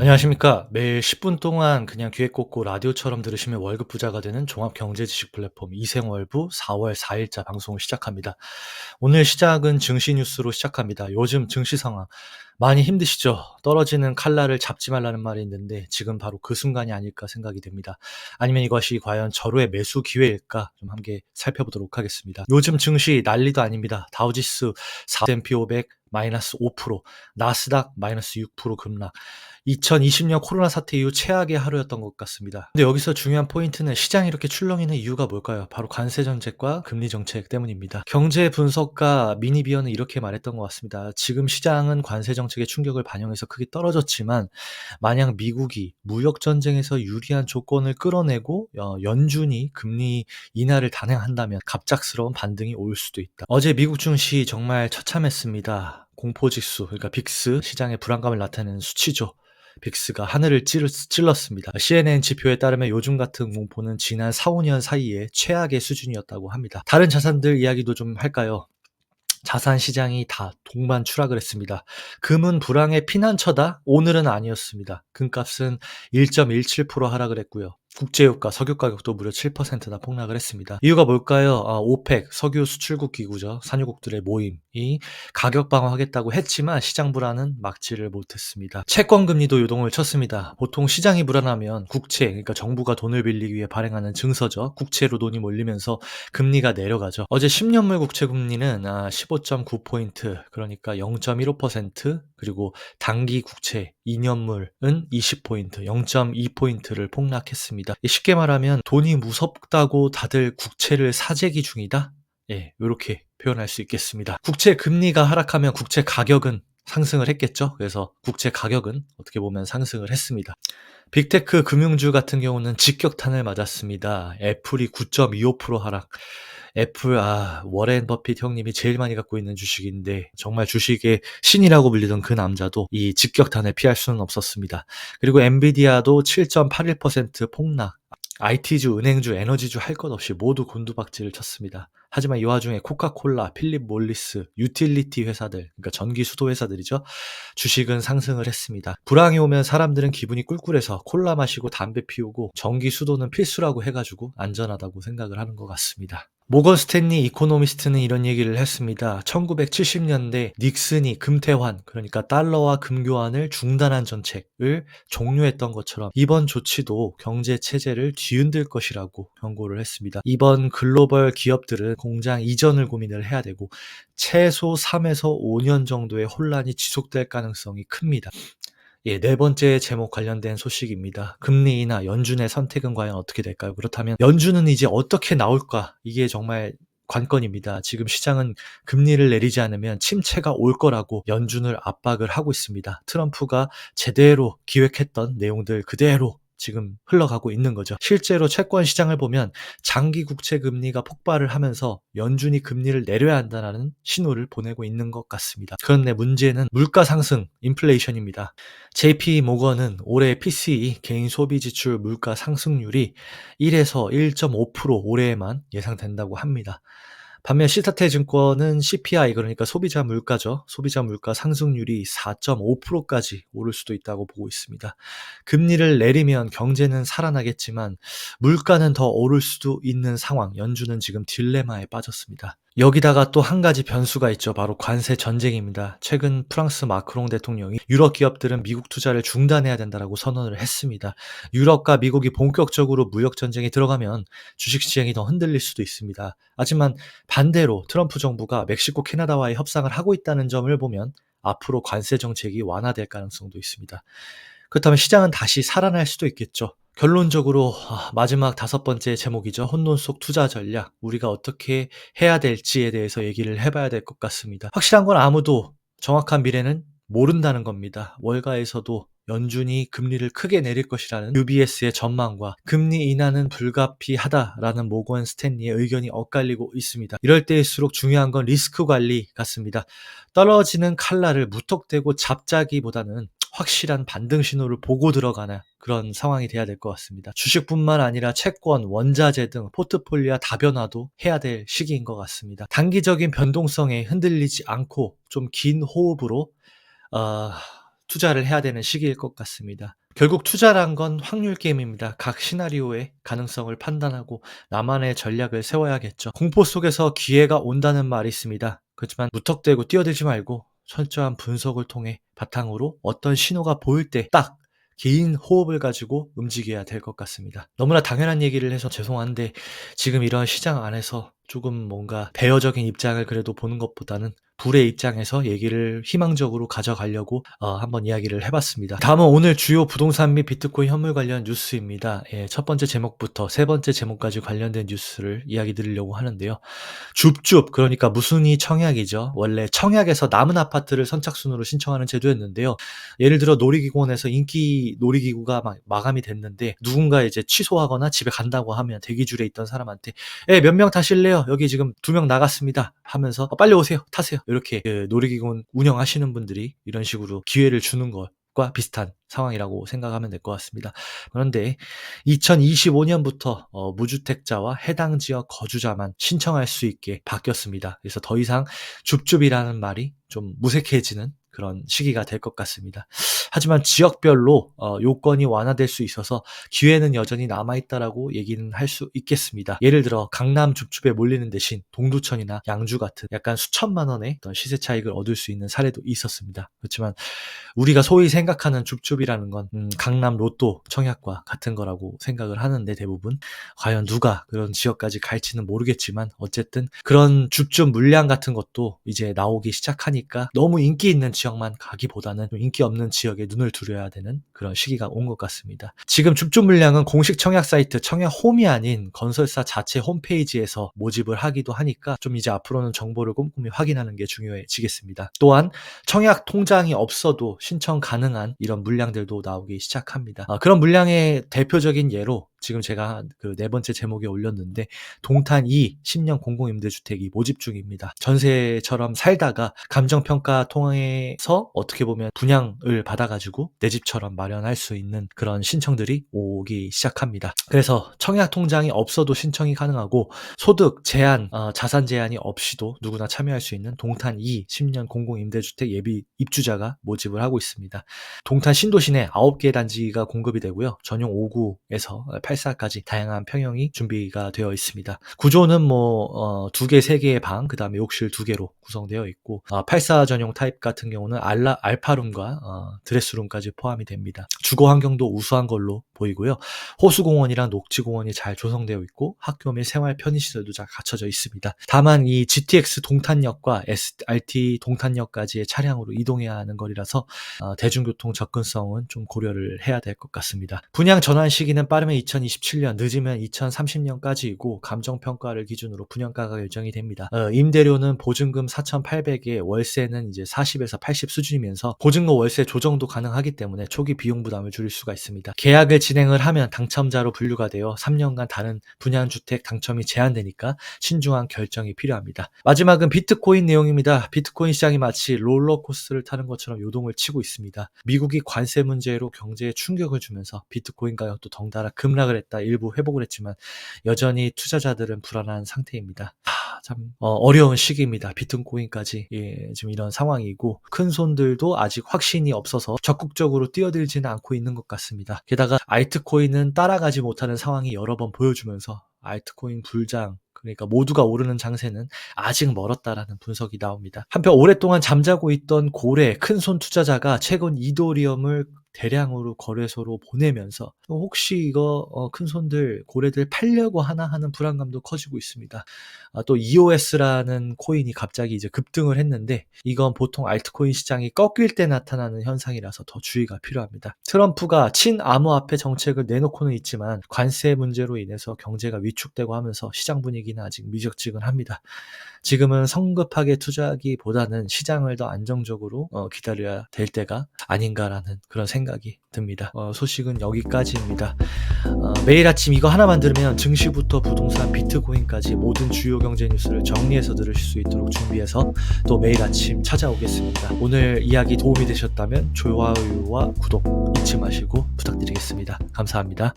안녕하십니까. 매일 10분 동안 그냥 귀에 꽂고 라디오처럼 들으시면 월급 부자가 되는 종합 경제 지식 플랫폼 이생월부 4월 4일자 방송을 시작합니다. 오늘 시작은 증시 뉴스로 시작합니다. 요즘 증시 상황 많이 힘드시죠? 떨어지는 칼날을 잡지 말라는 말이 있는데 지금 바로 그 순간이 아닐까 생각이 됩니다. 아니면 이것이 과연 절호의 매수 기회일까 좀 함께 살펴보도록 하겠습니다. 요즘 증시 난리도 아닙니다. 다우지수 4S&P 500 마이너스 5%, 나스닥 마이너스 6% 급락. 2020년 코로나 사태 이후 최악의 하루였던 것 같습니다. 근데 여기서 중요한 포인트는 시장이 이렇게 출렁이는 이유가 뭘까요? 바로 관세 정책과 금리 정책 때문입니다. 경제 분석가 미니비어는 이렇게 말했던 것 같습니다. 지금 시장은 관세 정책의 충격을 반영해서 크게 떨어졌지만 만약 미국이 무역 전쟁에서 유리한 조건을 끌어내고 어, 연준이 금리 인하를 단행한다면 갑작스러운 반등이 올 수도 있다. 어제 미국 증시 정말 처참했습니다. 공포지수, 그러니까 빅스 시장의 불안감을 나타내는 수치죠. 빅스가 하늘을 찔, 찔렀습니다. CNN 지표에 따르면 요즘 같은 공포는 지난 4, 5년 사이에 최악의 수준이었다고 합니다. 다른 자산들 이야기도 좀 할까요? 자산 시장이 다 동반 추락을 했습니다. 금은 불황의 피난처다? 오늘은 아니었습니다. 금값은 1.17% 하락을 했고요. 국제유가, 석유 가격도 무려 7%나 폭락을 했습니다. 이유가 뭘까요? 아, 오펙, 석유 수출국 기구죠. 산유국들의 모임이 가격 방어하겠다고 했지만 시장 불안은 막지를 못했습니다. 채권 금리도 요동을 쳤습니다. 보통 시장이 불안하면 국채, 그러니까 정부가 돈을 빌리기 위해 발행하는 증서죠. 국채로 돈이 몰리면서 금리가 내려가죠. 어제 10년물 국채 금리는 아, 15.9포인트, 그러니까 0.15% 그리고 단기 국채 2년물은 20포인트, 0.2포인트를 폭락했습니다. 쉽게 말하면 돈이 무섭다고 다들 국채를 사재기 중이다? 예, 이렇게 표현할 수 있겠습니다. 국채 금리가 하락하면 국채 가격은 상승을 했겠죠. 그래서 국채 가격은 어떻게 보면 상승을 했습니다. 빅테크 금융주 같은 경우는 직격탄을 맞았습니다. 애플이 9.25% 하락. 애플, 아, 워렌 버핏 형님이 제일 많이 갖고 있는 주식인데, 정말 주식의 신이라고 불리던 그 남자도 이 직격탄을 피할 수는 없었습니다. 그리고 엔비디아도 7.81% 폭락. IT주, 은행주, 에너지주 할 것 없이 모두 곤두박질을 쳤습니다. 하지만 이 와중에 코카콜라, 필립 몰리스, 유틸리티 회사들, 그러니까 전기 수도 회사들이죠. 주식은 상승을 했습니다. 불황이 오면 사람들은 기분이 꿀꿀해서 콜라 마시고 담배 피우고 전기 수도는 필수라고 해가지고 안전하다고 생각을 하는 것 같습니다. 모건 스탠리 이코노미스트는 이런 얘기를 했습니다. 1970년대 닉슨이 금태환, 그러니까 달러와 금교환을 중단한 정책을 종료했던 것처럼 이번 조치도 경제 체제를 뒤흔들 것이라고 경고를 했습니다. 이번 글로벌 기업들은 공장 이전을 고민을 해야 되고 최소 3에서 5년 정도의 혼란이 지속될 가능성이 큽니다. 예, 네 번째 제목 관련된 소식입니다. 금리 인하 연준의 선택은 과연 어떻게 될까요? 그렇다면 연준은 이제 어떻게 나올까? 이게 정말 관건입니다. 지금 시장은 금리를 내리지 않으면 침체가 올 거라고 연준을 압박을 하고 있습니다. 트럼프가 제대로 기획했던 내용들 그대로 지금 흘러가고 있는 거죠. 실제로 채권 시장을 보면 장기 국채 금리가 폭발을 하면서 연준이 금리를 내려야 한다는 신호를 보내고 있는 것 같습니다. 그런데 문제는 물가 상승, 인플레이션입니다. JP 모건은 올해 PCE 개인 소비 지출 물가 상승률이 1에서 1.5% 올해에만 예상된다고 합니다. 반면 시타테 증권은 CPI 그러니까 소비자 물가죠. 소비자 물가 상승률이 4.5%까지 오를 수도 있다고 보고 있습니다. 금리를 내리면 경제는 살아나겠지만 물가는 더 오를 수도 있는 상황. 연준은 지금 딜레마에 빠졌습니다. 여기다가 또 한 가지 변수가 있죠. 바로 관세 전쟁입니다. 최근 프랑스 마크롱 대통령이 유럽 기업들은 미국 투자를 중단해야 된다라고 선언을 했습니다. 유럽과 미국이 본격적으로 무역 전쟁에 들어가면 주식 시장이 더 흔들릴 수도 있습니다. 하지만 반대로 트럼프 정부가 멕시코, 캐나다와의 협상을 하고 있다는 점을 보면 앞으로 관세 정책이 완화될 가능성도 있습니다. 그렇다면 시장은 다시 살아날 수도 있겠죠. 결론적으로 아, 마지막 다섯 번째 제목이죠. 혼돈 속 투자 전략. 우리가 어떻게 해야 될지에 대해서 얘기를 해봐야 될 것 같습니다. 확실한 건 아무도 정확한 미래는 모른다는 겁니다. 월가에서도 연준이 금리를 크게 내릴 것이라는 UBS의 전망과 금리 인하는 불가피하다라는 모건 스탠리의 의견이 엇갈리고 있습니다. 이럴 때일수록 중요한 건 리스크 관리 같습니다. 떨어지는 칼날을 무턱대고 잡자기보다는 확실한 반등 신호를 보고 들어가는 그런 상황이 돼야 될 것 같습니다. 주식뿐만 아니라 채권, 원자재 등 포트폴리오 다변화도 해야 될 시기인 것 같습니다. 단기적인 변동성에 흔들리지 않고 좀 긴 호흡으로 어, 투자를 해야 되는 시기일 것 같습니다. 결국 투자란 건 확률 게임입니다. 각 시나리오의 가능성을 판단하고 나만의 전략을 세워야겠죠. 공포 속에서 기회가 온다는 말이 있습니다. 그렇지만 무턱대고 뛰어들지 말고 철저한 분석을 통해 바탕으로 어떤 신호가 보일 때 딱 긴 호흡을 가지고 움직여야 될 것 같습니다. 너무나 당연한 얘기를 해서 죄송한데 지금 이런 시장 안에서 조금 뭔가 배어적인 입장을 그래도 보는 것보다는 불의 입장에서 얘기를 희망적으로 가져가려고 어, 한번 이야기를 해봤습니다. 다음은 오늘 주요 부동산 및 비트코인 현물 관련 뉴스입니다. 예, 첫 번째 제목부터 세 번째 제목까지 관련된 뉴스를 이야기 드리려고 하는데요. 줍줍 그러니까 무순이 청약이죠. 원래 청약에서 남은 아파트를 선착순으로 신청하는 제도였는데요. 예를 들어 놀이기구원에서 인기 놀이기구가 막 마감이 됐는데 누군가 이제 취소하거나 집에 간다고 하면 대기줄에 있던 사람한테 예, 몇 명 타실래요? 여기 지금 두 명 나갔습니다. 하면서 어, 빨리 오세요. 타세요. 이렇게 그 놀이기구원 운영하시는 분들이 이런 식으로 기회를 주는 것과 비슷한 상황이라고 생각하면 될 것 같습니다. 그런데 2025년부터 어, 무주택자와 해당 지역 거주자만 신청할 수 있게 바뀌었습니다. 그래서 더 이상 줍줍이라는 말이 좀 무색해지는 그런 시기가 될 것 같습니다. 하지만 지역별로 어, 요건이 완화될 수 있어서 기회는 여전히 남아있다라고 얘기는 할 수 있겠습니다. 예를 들어 강남 줍줍에 몰리는 대신 동두천이나 양주 같은 약간 수천만 원의 어떤 시세 차익을 얻을 수 있는 사례도 있었습니다. 그렇지만 우리가 소위 생각하는 줍줍이라는 건 음, 강남 로또 청약과 같은 거라고 생각을 하는데 대부분 과연 누가 그런 지역까지 갈지는 모르겠지만 어쨌든 그런 줍줍 물량 같은 것도 이제 나오기 시작하니까 너무 인기 있는 지역만 가기보다는 좀 인기 없는 지역에 눈을 두려야 되는 그런 시기가 온 것 같습니다. 지금 줍줍 물량은 공식 청약 사이트 청약홈이 아닌 건설사 자체 홈페이지에서 모집을 하기도 하니까 좀 이제 앞으로는 정보를 꼼꼼히 확인하는 게 중요해지겠습니다. 또한 청약 통장이 없어도 신청 가능한 이런 물량들도 나오기 시작합니다. 아, 그런 물량의 대표적인 예로 지금 제가 그 네 번째 제목에 올렸는데 동탄 2 10년 공공임대주택이 모집 중입니다. 전세처럼 살다가 감정평가 통해서 어떻게 보면 분양을 받아가지고 내 집처럼 마련할 수 있는 그런 신청들이 오기 시작합니다. 그래서 청약 통장이 없어도 신청이 가능하고 소득 제한, 어, 자산 제한이 없이도 누구나 참여할 수 있는 동탄 2 10년 공공임대주택 예비 입주자가 모집을 하고 있습니다. 동탄 신도시 내 9개 단지가 공급이 되고요. 전용 5구에서 8사까지 다양한 평형이 준비가 되어 있습니다. 구조는 뭐, 어, 2개, 3개의 방, 그 다음에 욕실 2개로 구성되어 있고, 어, 84 전용 타입 같은 경우는 알라, 알파룸과 어, 드레스룸까지 포함이 됩니다. 주거 환경도 우수한 걸로 보이고요. 호수공원이랑 녹지공원이 잘 조성되어 있고, 학교 및 생활 편의시설도 잘 갖춰져 있습니다. 다만 이 GTX 동탄역과 SRT 동탄역까지의 차량으로 이동해야 하는 거리라서 어, 대중교통 접근성은 좀 고려를 해야 될 것 같습니다. 분양 전환 시기는 빠르면 2027년, 늦으면 2030년까지이고 감정평가를 기준으로 분양가가 결정이 됩니다. 어, 임대료는 보증금 4,800에 월세는 이제 40에서 80 수준이면서 보증금 월세 조정도 가능하기 때문에 초기 비용 부담을 줄일 수가 있습니다. 계약을 진행을 하면 당첨자로 분류가 되어 3년간 다른 분양주택 당첨이 제한되니까 신중한 결정이 필요합니다. 마지막은 비트코인 내용입니다. 비트코인 시장이 마치 롤러코스터를 타는 것처럼 요동을 치고 있습니다. 미국이 관세 문제로 경제에 충격을 주면서 비트코인 가격도 덩달아 급락을 했다 일부 회복을 했지만 여전히 투자자들은 불안한 상태입니다. 하, 참 어, 려운 시기입니다. 비트코인까지 예, 지금 이런 상황이고 큰 손들도 아직 확신이 없어서 적극적으로 뛰어들지는 않고 있는 것 같습니다. 게다가 알트코인은 따라가지 못하는 상황이 여러 번 보여주면서 알트코인 불장 그러니까 모두가 오르는 장세는 아직 멀었다라는 분석이 나옵니다. 한편 오랫동안 잠자고 있던 고래 큰손 투자자가 최근 이도리움을 대량으로 거래소로 보내면서 혹시 이거 어, 큰 손들 고래들 팔려고 하나 하는 불안감도 커지고 있습니다. 아, 또 EOS라는 코인이 갑자기 이제 급등을 했는데 이건 보통 알트코인 시장이 꺾일 때 나타나는 현상이라서 더 주의가 필요합니다. 트럼프가 친암호화폐 정책을 내놓고는 있지만 관세 문제로 인해서 경제가 위축되고 하면서 시장 분위기는 아직 미적지근합니다. 지금은 성급하게 투자하기보다는 시장을 더 안정적으로 어, 기다려야 될 때가 아닌가라는 그런 생각 이 듭니다. 어, 소식은 여기까지입니다. 어, 매일 아침 이거 하나 만 들으면 증시부터 부동산, 비트코인까지 모든 주요 경제 뉴스를 정리해서 들으실 수 있도록 준비해서 또 매일 아침 찾아오겠습니다. 오늘 이야기 도움이 되셨다면 좋아요와 구독 잊지 마시고 부탁드리겠습니다. 감사합니다.